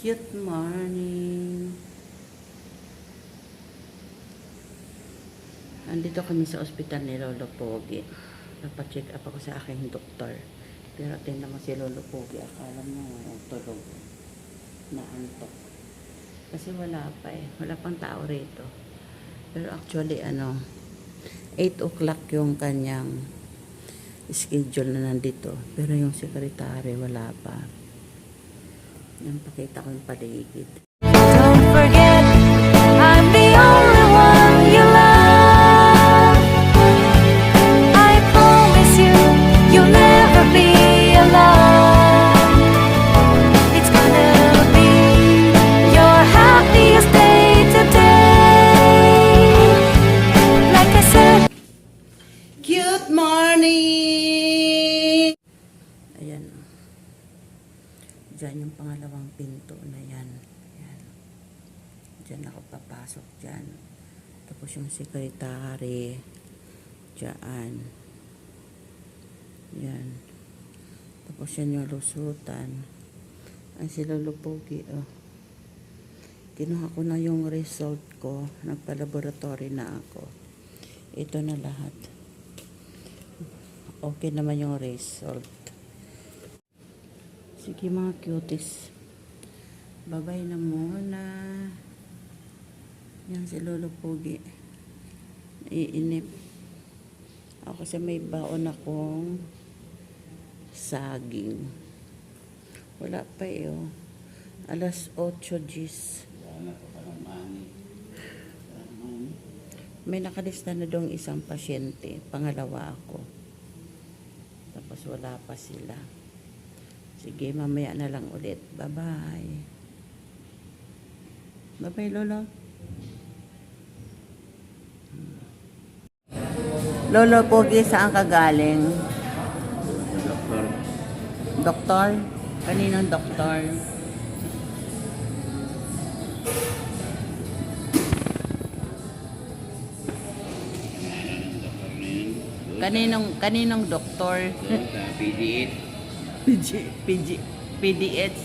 Cute morning. Andito kami sa ospital ni Lolo Pogi. Napacheck up ako sa aking doktor. Pero tingnan mo si Lolo Pogi. Akala mo tulog. Naantok. Kasi wala pa eh. Wala pang tao rito. Pero actually ano, 8 o'clock yung kanyang schedule na nandito. Pero yung sekretary wala pa. Yan, pakita ko yung paligid. Don't forget, Diyan yung pangalawang pinto na yan. Ayan. Diyan ako papasok dyan. Tapos yung sekretary. Diyan. Yan. Tapos yan yung lusutan. Ay, si Lolo Pogi, oh. Kinuha ko na yung result ko. Nagpa-laboratory na ako. Ito na lahat okay naman yung result. Sige mga cuties. Babay na muna. Yan si Lolo Pogi. Iinip. Ako sa may baon akong saging. Wala pa eh oh. Alas 8 G's. May nakalista na dong isang pasyente. Pangalawa ako. Tapos wala pa sila. Sige, mamaya na lang ulit. Bye-bye. Bye-bye, Lolo. Lolo, Pogi, saan ka galing? Doktor, Doktor? Kaninong doktor? Kaninong, kaninong doktor? sa PDH. PG, PG, PDH.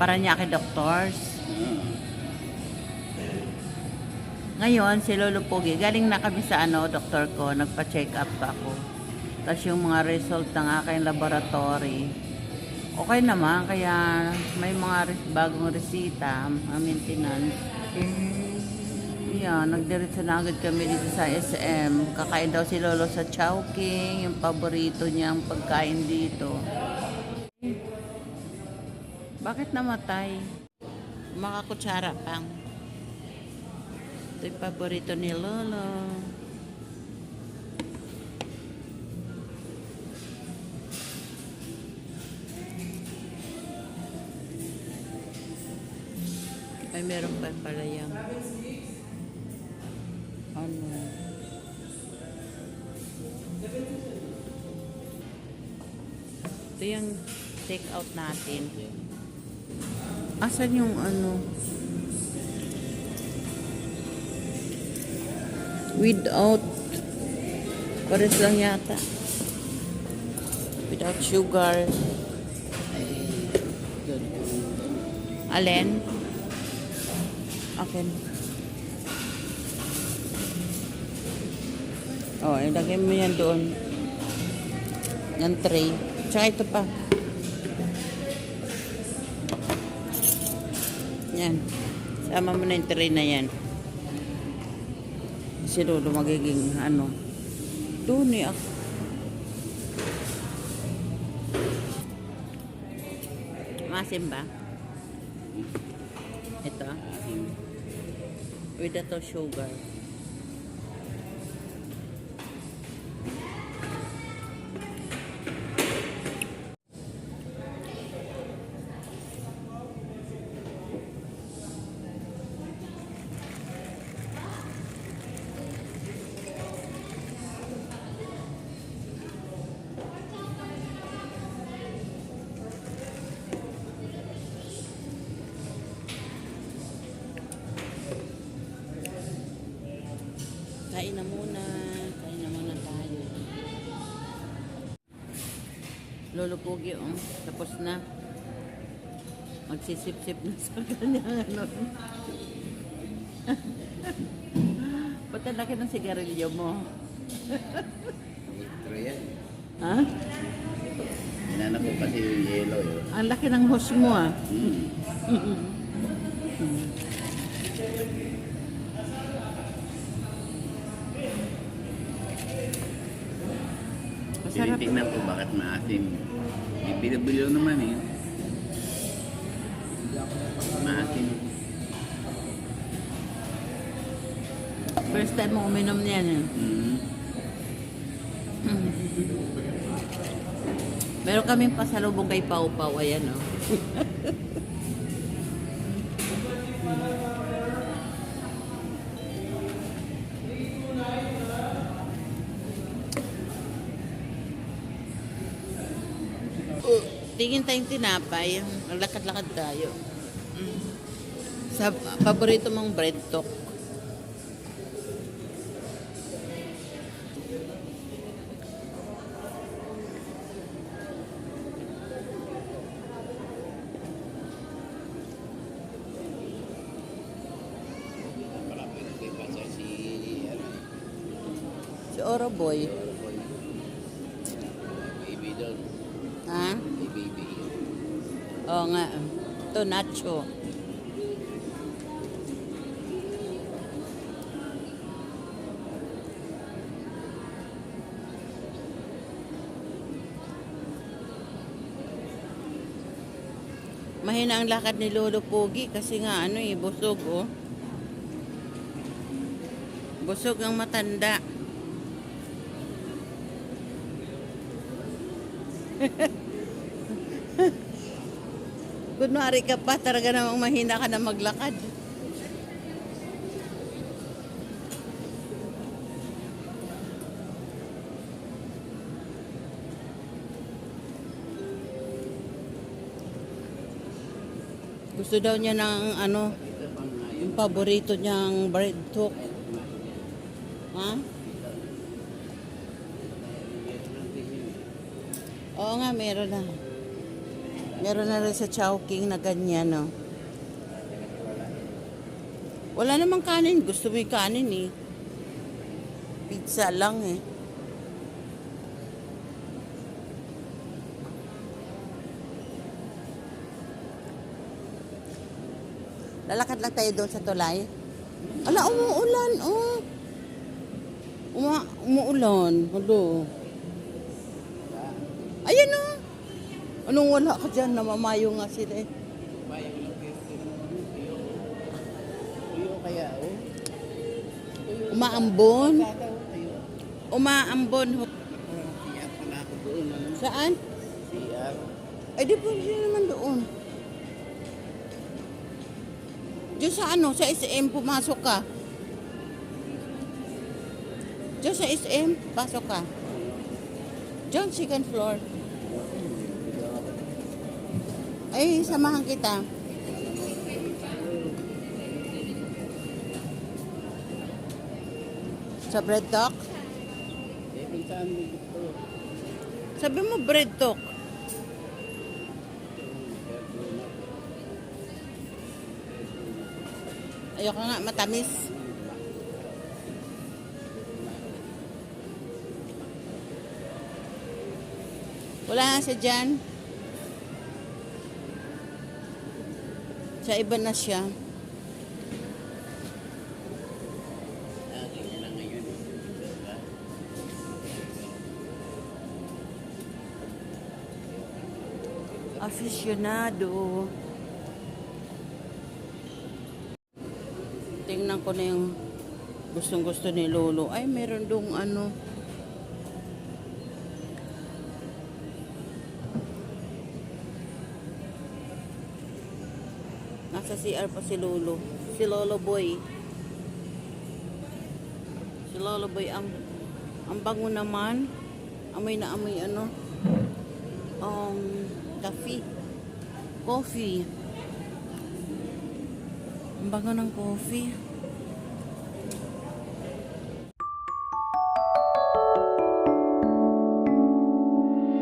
Paranaque Doctors. Ngayon, si Lolo Pogi, galing na kami sa ano, doktor ko, nagpa-check up ako. Tapos yung mga result ng aking laboratory, okay naman, kaya may mga bagong resita, mga maintenance. Yeah, nagdiretso na agad kami dito sa SM. Kakain daw si Lolo sa Chowking, yung paborito niyang pagkain dito. Bakit namatay? Makakutsara pang. Ito yung paborito ni Lolo. Ay, meron pa pala yung ano. Ito yung take out natin. Asan yung ano? Without pares lang yata. Without sugar. Alin? Akin. Oh, ilagay mo yan doon. Ng tray. Tsaka ito pa. Yan. Sama mo na yung tray na yan. Si Lolo magiging ano. Doon eh ako. Masim ba? Ito. With ito sugar. Na muna. Kain na muna tayo. Lolo Pugi, oh. Tapos na. Magsisip-sip na sa kanya. Ano. Ba't ang laki ng sigarilyo mo? Yan. Ha? Inanak ko kasi yung yellow eh. Ang laki ng hose mo ah. Mm. Masarap. Tinitingnan ko bakit maasim. May bilabilo naman eh. Maasim. First time mo uminom niyan eh. Mm. Meron kaming pasalubong kay Pau Pau. Ayan oh. Tingin tayong tinapay. Maglakad-lakad tayo. Mm. Sa paborito mong bread talk. Si... Ano, Si Oro Boy. Ito, Nacho. Mahina ang lakad ni Lolo Pogi kasi nga ano eh, busog oh. Busog ang matanda. Kunwari ka pa, talaga namang mahina ka na maglakad. Gusto daw niya ng ano, yung paborito niyang bread talk. Ha? Oo nga, meron na. Meron na rin sa Chowking na ganyan, no? Wala namang kanin. Gusto mo yung kanin, eh. Pizza lang, eh. Lalakad lang tayo doon sa tulay. Ala, umuulan, oh. Uma, umuulan. Hello. Ayan o. Anong wala ka dyan? Namamayo nga sila eh. Bayo lang kayo. Tuyo. Tuyo kaya oh. Umaambon. Tuyo. Umaambon. ho. Siya pala ako doon. Ano? Saan? CR. Ay, di po siya naman doon. Diyan sa ano, sa SM, pumasok ka. Diyan sa SM, pasok ka. Diyan, second floor. Ay, samahan kita. Sa bread talk? Sabi mo bread talk. Ayoko nga, matamis. Wala nga siya dyan. Sa iba na siya. Aficionado. Tingnan ko na yung gustong gusto ni Lolo. Ay, meron dong ano. Nasa CR pa si Lolo. Si Lolo Boy. Si Lolo Boy, ang, ang bango naman. Amoy na amoy ano um, coffee. Coffee. Ang bago ng coffee.